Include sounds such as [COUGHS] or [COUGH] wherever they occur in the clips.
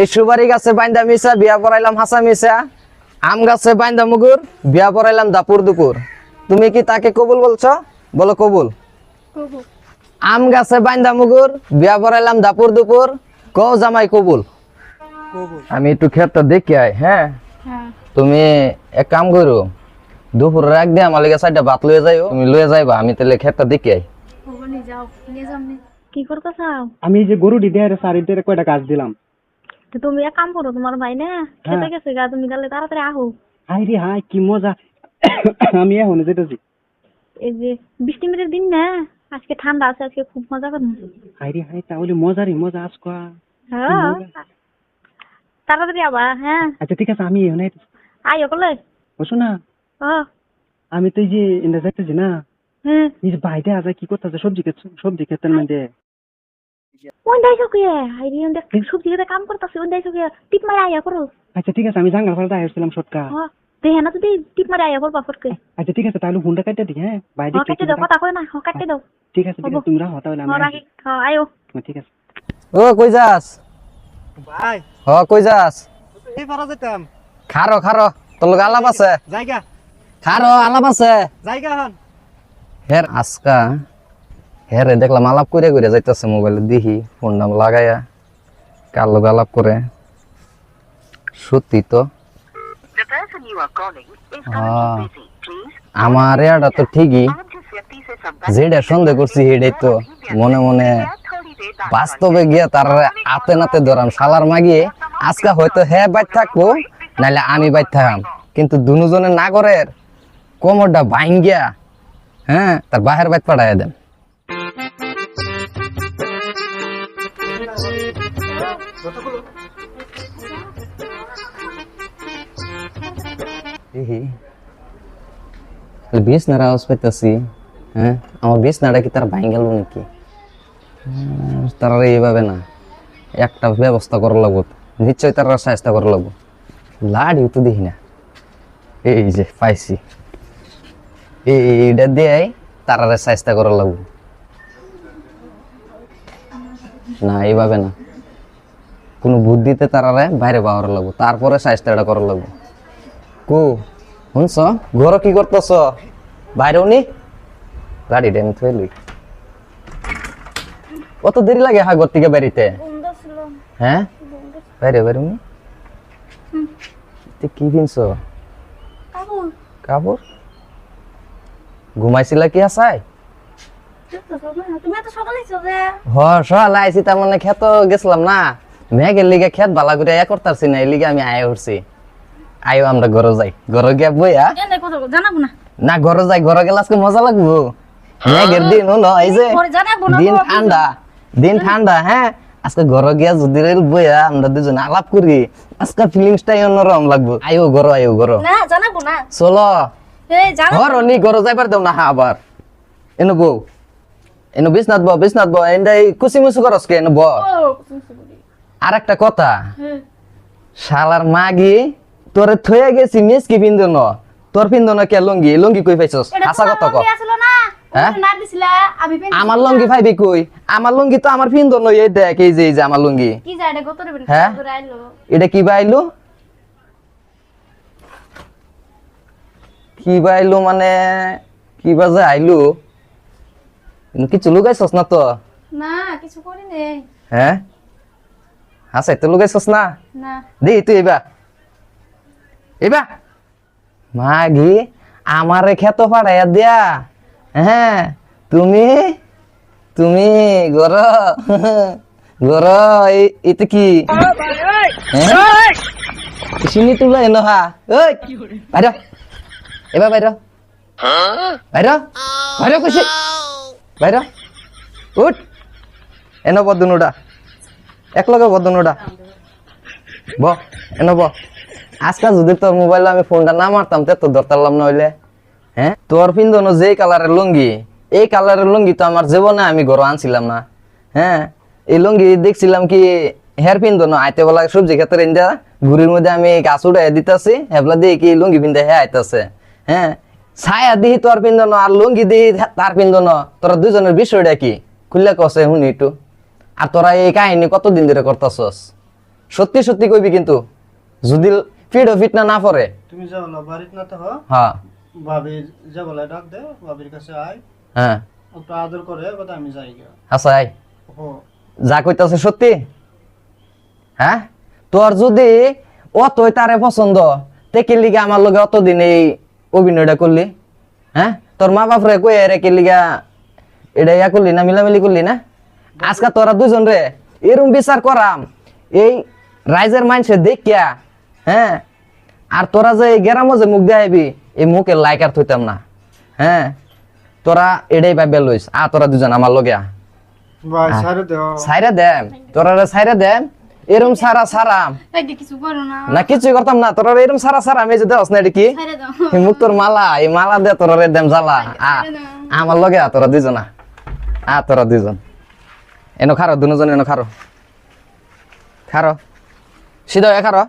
এই সুপারি গাছে বাইন্দা মিশা বিয়া পড়াইলাম হাসা মিশা। আম গাছে বাইন্দা মুগুর বিয়া পড়াইলাম দাপুর দুপুর। তুমি কি তাকে কবুল বলছো? বলো কবুল। আম গাছে বাইন্দা মুগুর বিয়া পড়াইলাম দাপুর দুপুর। কো জামাই কবুল। আমি একটু ক্ষেতটা দেখি আই হ্যাঁ? হ্যাঁ। তুমি এক কাম করো দুপুর রাখ দিয়ে আমার লেগে সাইডটা ভাত লয়ে যাইও। তুমি লয়ে যাইবা আমি তাহলে ক্ষেতটা দেখি আই। কি করতে চাও আমি এই যে গরু দিতে সারি দিয়ে কয়টা গাছ দিলাম। তো তুমি এক কাম করো তোমার ভাই না খেতে গেছে গা তুমি তাহলে তাড়াতাড়ি আহো। হাই রে হাই কি মজা। [COUGHS] আমি এখন যেতেছি। এই যে বৃষ্টি মেরের দিন না আজকে ঠান্ডা আছে আজকে খুব মজা করব। হাই রে হাই তাহলে মজারই মজা আজকা হ্যাঁ। তাড়াতাড়ি আবা হ্যাঁ। আচ্ছা ঠিক আছে আমি এখন আই ওকলে বসো না। আমি তো এই যে ইন্দা যাইতেছি না। হ্যাঁ। এই যে বাইরে আছে কি করতেছে সবজি ক্ষেত সবজি ক্ষেতের মধ্যে। ওই দাইছো কে আই রে সবজি কাম করতাছে ওই দাইছো টিপ মারে আয়া করো আচ্ছা ঠিক আছে আমি জাঙ্গাল ফালতে হ্যাঁ দেখে না তুই টিপ মারে আয়া করবা ফটকে আচ্ছা ঠিক আছে তাহলে ফোনটা কাটতে দিই হ্যাঁ? বাইরে হ্যাঁ দাও কথা কই না হ্যাঁ দাও। ঠিক আছে ঠিক আছে তোমরা হতা হলে আমি হ্যাঁ হ্যাঁ আয়ো। ঠিক আছে। ও কই যাস? ভাই। হ কই যাস? এই পারা যেতাম। খারো খারো তোর লগে আলাপ আছে। জায়গা। খারো আলাপ আছে। জায়গা হন। হের আজকা হ্যাঁ রে দেখলাম আলাপ করে করে যাইতেছে মোবাইলে দেখি ফোন নাম লাগাইয়া কার লোক আলাপ করে। সত্যি তো? আমার এটা তো ঠিকই। যেটা সন্দেহ করছি হেডে তো। মনে মনে বাস্তবে গিয়া তার আতে নাতে ধরাম সালার মাগিয়ে আজকে হয়তো হ্যাঁ বাইর থাকব নাহলে আমি বাইর থাকাম। কিন্তু দুজনের নাগরের কোমরটা গিয়া হ্যাঁ তার বাহের বাইর পাঠাইয়া দেন। বিছনার আওয়াজ পাইতেছি হ্যাঁ? আমার বিছনাটা কি তার ভাঙ গেল নাকি? তারা এইভাবে না, একটা ব্যবস্থা করা লাগবো। নিশ্চয়ই তারা চেষ্টা করা লাগবো। লাড়ি তো দেখি না। এই যে পাইছি। এই এইটা দিয়ে তারা চেষ্টা করা লাগবো। না, এইভাবে না। কোনো বুদ্ধিতে তারারে বাইরে পাওয়ার লাগবো। তারপরে চেষ্টাটা করা লাগবো। কো? শুনছ? ঘর কি করতেছ বাইরেও নি? গাড়ি ডেন থুয়ে লই কত দেরি লাগে হ্যাঁ ঘর থেকে বেরিতে হ্যাঁ বাইরে বাইরে নি? কি কিনছ কাপড় ঘুমাইছিলা কি আসাই হ আইছি তার মানে খেত গেছিলাম না। মেঘের লিগে খেত বালা করে এ করতারছি না এই লিগে আমি আয় উঠছি। আয়ো আমরা ঘরে যাই। ঘরে গিয়া বইয়া না না? ঘরে যাই ঘরে গেলে আজকে মজা লাগবো। মেঘের দিন হলো এই যে পরে জানাব না দিন ঠান্ডা দিন ঠান্ডা হ্যাঁ? আজকে ঘরে গিয়া যদি বইয়া আমরা দুজন আলাপ করি আজকে ফিলিংসটাই অন্যরকম লাগবো। আয়ো ঘর আয়ো ঘর। না জানাব না। চলো। ঘর নি ঘর যাইবার দেও না হ্যাঁ আবার। এনো বউ। এনো বিছনাথ বউ বিছনাথ বউ এন্ডাই কুসি মুসু করস কে এনো বউ। আর একটা কথা। শালার মাগি তোরে থয়ে গেছি মিসকি পিন্দন তোর পিন্দন কে? লঙ্গি। লঙ্গি কই পাইছস? হাসা কথা ক। না? হ্যাঁ? না আমার লঙ্গি পাইবি কই? আমার লঙ্গি তো আমার পিন্দন এই দেখ এই যে এই যে আমার লঙ্গি। কি হ্যাঁ? এটা কি বাইলো? কি বাইলো মানে? কি বাজে আইলো? কিছু লুকাইছস না তো? না কিছু করি নেই। হ্যাঁ? হাসাই তো লুকাইছস না? না। দে তুই এবা এবা মাগি আমারে খেত পাড়াইয়া দিয়া। হ্যাঁ তুমি তুমি গর গর এটা কি? চিনি তুলা এনো হা ওই বাইর। এবার বাইর। বাইর। বাইর কইছি। বাইর। উঠ। এনো বদনুডা। একলগে বদনুডা। ব এনো ব। আজকাল যদি তোর মোবাইল আমি ফোনটা না মারতাম, তে তো ধরতাম না হইলে হ্যাঁ? তোর পিন্দনো যে কালারের লুঙ্গি, এই কালারের লুঙ্গি তো আমার জীবনে আমি ঘর আনছিলাম না। হ্যাঁ? এই লুঙ্গি দেখছিলাম কি, হেয়ার পিন্দনো আইতে বলা সবজি ক্ষেত্রে ইন্দা ঘুরির মধ্যে আমি গাছ উড়াই দিতেছি, হেবলা দিয়ে কি লুঙ্গি পিন্দে হে আইতাছে। হ্যাঁ? ছায়া দিহি তোর পিন্দনো আর লুঙ্গি দিহি তার পিন্দনো তোরা দুজনের বিষয়টা কি? খুললে কসে শুনি একটু। আর তোরা এই কাহিনী কতদিন ধরে করতেছস? সত্যি সত্যি কইবি কিন্তু। যদি ফিট ফিট না না পরে। তুমি যাও না বাড়িতে না তো হ্যাঁ। ভাবির যে বলে ডাক দে ভাবির কাছে আয়। হ্যাঁ। একটু আদর করে কথা আমি যাই গিয়া। আচ্ছা আই ও যা কইতাছে সত্যি? হ্যাঁ? তোর যদি অতই তারে পছন্দ তে লিগা আমার লগে অতদিন এই অভিনয়টা করলি হ্যাঁ? তোর মা বাপরে কই রে কে লিগা এটা ইয়া করলি না মিলামিলি করলি না? আজকে তোরা দুজন রে এরম বিচার করাম। এই রাইজের মানুষে দেখিয়া হ্যাঁ? আর তোরা যে এই গেরামো যে মুখ দেখাইবি এই মুখে লাইক আর থইতাম না। হ্যাঁ? তোরা এটাই ভাবে লইস। আ তোরা দুজন আমার লগে আ। ভাই সারে দেও। সাইরা দে তোরা সাইরা দেম। এরম সারা কিছু করো না। না কিছুই করতাম না। তোরা এরম সারা সারা আমি যে দেওয়াস না এটা কি? ছেড়ে দাও। এই মুখ তোর মালা এই মালা দে তোরা রে দেম জ্বালা। আ আমার লগে আ তোরা দুইজন আ। তোরা দুইজন এনো খারো দুজন এনো খারো। খারো। সিধা খারো।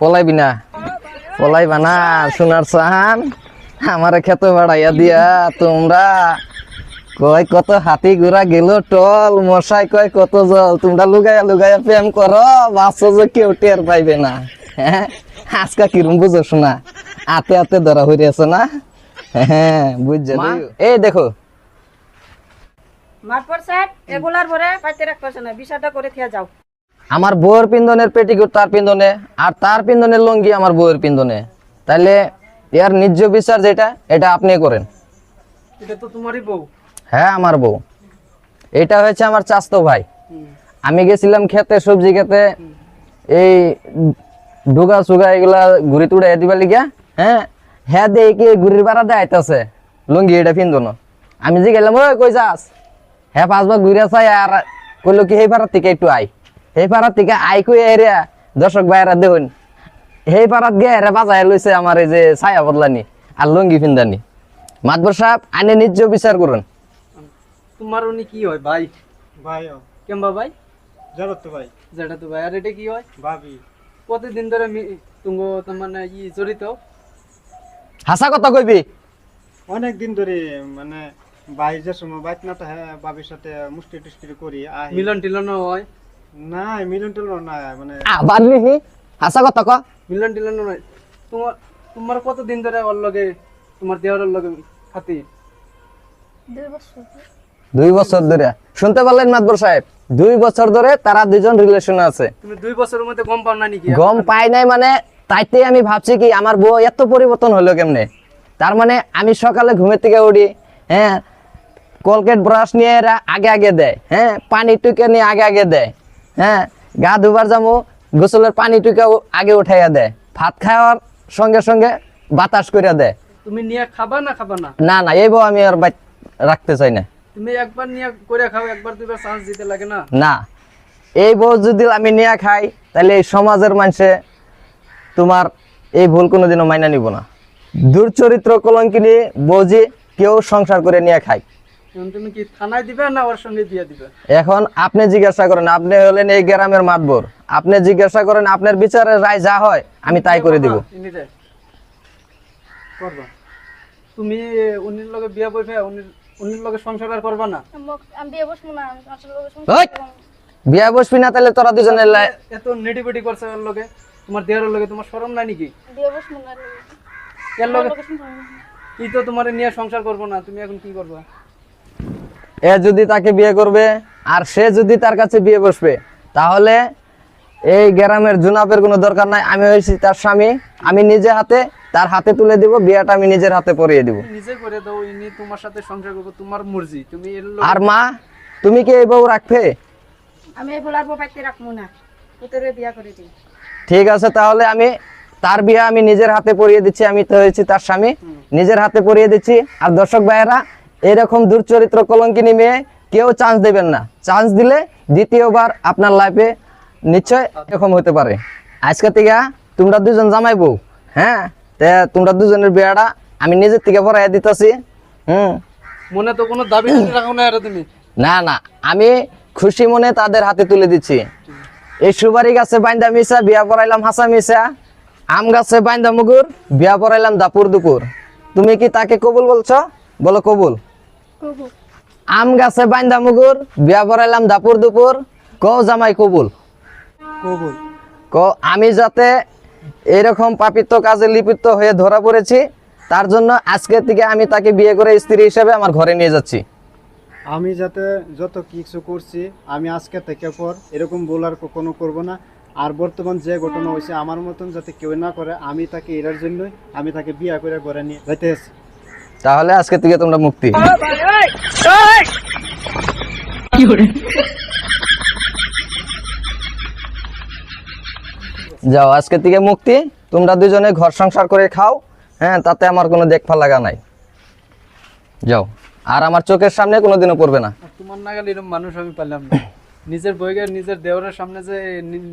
পলাইবি না। পলাইবা না সোনার চাহান আমারে খেতে বাড়াইয়া দিয়া তোমরা কয় কত হাতি ঘোড়া গেল টল মশাই কয় কত জল। তোমরা লুগাইয়া লুগাইয়া প্রেম করো বাঁচো যে কেউ টের পাইবে না। হ্যাঁ আজকা কিরম বুঝো শোনা আতে আতে ধরা হইয়াছে না? হ্যাঁ বুঝছে এই দেখো। মারপর স্যার এগুলার পরে পাইতে রাখতেছে না বিষয়টা করে থিয়া যাও। আমার বউয়ের পিন্দনের পেটিকুট তার পিন্দনে আর তার পিন্দনের লুঙ্গি আমার বউয়ের পিন্দনে তাইলে এর নিজ বিচার যেটা এটা আপনি করেন। এটা তো তোমারই বউ। হ্যাঁ আমার বউ। এটা হয়েছে আমার চাস্তো ভাই। আমি গেছিলাম খেতে সবজি খেতে। এই ডুগা সুগা এগুলা ঘুরি তুড়ে দিবা লিগা হ্যাঁ? হ্যাঁ দেই কি ঘুরির ভাড়া দেয় আইতাছে। লুঙ্গি এটা পিন্দন আমি যে গেলাম ওই কই যাস? হ্যাঁ পাঁচবার ঘুরে চাই আর কইলো কি সেই পাড়ার থেকে একটু আই সেই পাড়ার থেকে আই কই এরিয়া দর্শক ভাইয়েরা দেখুন। সেই পাড়াত গে এরা বাজায় লইছে আমার এই যে ছায়া বদলানি আর লুঙ্গি পিন্দানি মাতবর সাহেব আনে নিজ বিচার করুন। তোমার উনি কি হয় ভাই? ভাই কেমবা ভাই? যাব তো ভাই। যেটা তো ভাই আর এটা কি হয়? ভাবি। কতদিন ধরে মি- তুঙ্গ তোমার মানে ই জড়িত? হাসা কথা কইবি? অনেক দিন ধরে মানে ভাই যে সময় বাইক না হ্যাঁ বাবির সাথে মুষ্টি টুষ্টি করি আহি মিলন টিলনও হয়। না মিলন টিলন না মানে আবার নিহি হাসা কথা ক। মিলন টিলনও নয় তোমার তোমার কতদিন ধরে ওর লগে তোমার দেওয়ার লগে খাতি? দুই বছর দুই বছর ধরে শুনতে পারলেন মাতবর সাহেব দুই বছর ধরে তারা দুজন রিলেশন আছে। তুমি দুই বছরের মধ্যে গম পাও না নাকি? গম পাই নাই মানে তাইতে আমি ভাবছি কি আমার বউ এত পরিবর্তন হলো কেমনে? তার মানে আমি সকালে ঘুমের থেকে উঠি হ্যাঁ কলকেট ব্রাশ নিয়ে এরা আগে আগে দেয় হ্যাঁ পানি টুকে নিয়ে আগে আগে দেয়। হ্যাঁ গা ধুবার যাব গোসলের পানি টুকে আগে উঠাইয়া দেয় ভাত খাওয়ার সঙ্গে সঙ্গে বাতাস করে দেয় তুমি নিয়ে খাবা না খাবা না? না না এই বউ আমি আর রাখতে চাই না। তুমি একবার নিয়ে করে খাও একবার দুইবার চান্স দিতে লাগে না? না এই বউ যদি আমি নিয়ে খাই তাহলে এই সমাজের মানুষে তোমার এই ভুল কোনোদিনও মাইনা নিব না। দুর্চরিত্র কলঙ্কিনী বৌজি কেউ সংসার করে নিয়ে খায়। তুমি কি থানায় দিবে না ওর সঙ্গে দিয়ে দিবে? এখন আপনি জিজ্ঞাসা করেন আপনি হলেন এই গ্রামের মাতবর। আপনি জিজ্ঞাসা করেন আপনার বিচারের রায় যা হয় আমি তাই করে দিব। করবা। তুমি উনির লগে বিয়া বইবে উনির উনির লগে সংসার আর করবা না? আমি বিয়ে বসবো না আসলে সঙ্গে বিয়া বসবি না তাহলে তোরা দুজনে এত করছে ওর লগে? তোমার দেহের লগে তোমার শরম নাই নাকি? বিয়ে বসবো না এর লগে তো তোমার নিয়ে সংসার করব না তুমি এখন কি করবা? এ যদি তাকে বিয়ে করবে আর সে যদি তার কাছে বিয়ে বসবে তাহলে এই গ্রামের জুনাপের কোনো দরকার নাই। আমি হয়েছি তার স্বামী আমি নিজে হাতে তার হাতে তুলে দিব বিয়েটা আমি নিজের হাতে পরিয়ে দিব। নিজে করে দাও ইনি তোমার সাথে সংসার করব তোমার মর্জি। তুমি আর মা তুমি কি এই বউ রাখবে? আমি এগুলার পর পাইতে রাখব না। পুতরে বিয়া করে দিই ঠিক আছে তাহলে আমি তার বিয়ে আমি নিজের হাতে পরিয়ে দিচ্ছি। আমি তো হয়েছি তার স্বামী নিজের হাতে পরিয়ে দিচ্ছি। আর দর্শক ভাইয়েরা এরকম দুর্চরিত্র কলঙ্কিনী মেয়ে কেউ চান্স দেবেন না। চান্স দিলে দ্বিতীয়বার আপনার লাইফে নিশ্চয় এরকম হতে পারে। আজকে থেকে তোমরা দুজন জামাই বউ হ্যাঁ? তে তোমরা দুজনের বিয়েটা আমি নিজের থেকে পড়াইয়া দিতেছি হুম? মনে তো কোনো দাবি রাখো না তুমি। না না আমি খুশি মনে তাদের হাতে তুলে দিচ্ছি। এই সুবারি গাছে বাইন্দা মিশা বিয়া পড়াইলাম হাসা মিশা আম গাছে বাইন্দা মুগুর বিয়া পড়াইলাম দাপুর দুপুর। তুমি কি তাকে কবুল বলছো? বলো কবুল। আম গাছে বাইন্দা মুগুর বিয়া পড়াইলাম দাপুর দুপুর ক জামাই কবুল? কবুল। ক আমি যাতে এরকম পাপিত্ব কাজে লিপিত হয়ে ধরা পড়েছি তার জন্য আজকে থেকে আমি তাকে বিয়ে করে স্ত্রী হিসেবে আমার ঘরে নিয়ে যাচ্ছি। আমি যাতে যত কিছু করছি আমি আজকে থেকে পর এরকম ভুল আর কখনো করব না। আর বর্তমান যে ঘটনা হয়েছে আমার মতন যাতে কেউ না করে আমি তাকে এরার জন্যই আমি তাকে বিয়ে করে ঘরে নিয়ে যাইতে তাহলে আজকে থেকে তোমরা মুক্তি। যাও, আজকে থেকে মুক্তি। তোমরা দুজনে ঘর সংসার করে খাও। হ্যাঁ তাতে আমার কোনো দেখভাল লাগা নাই। যাও। আর আমার চোখের সামনে কোনোদিনও পড়বে না। তোমার নাগাল এরকম মানুষ আমি পাইলাম না। নিজের বইকে নিজের দেওয়ারের সামনে যে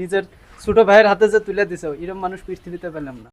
নিজের ছোট ভাইয়ের হাতে যে তুলে দিছো এরকম মানুষ পৃথিবীতে পেলাম না।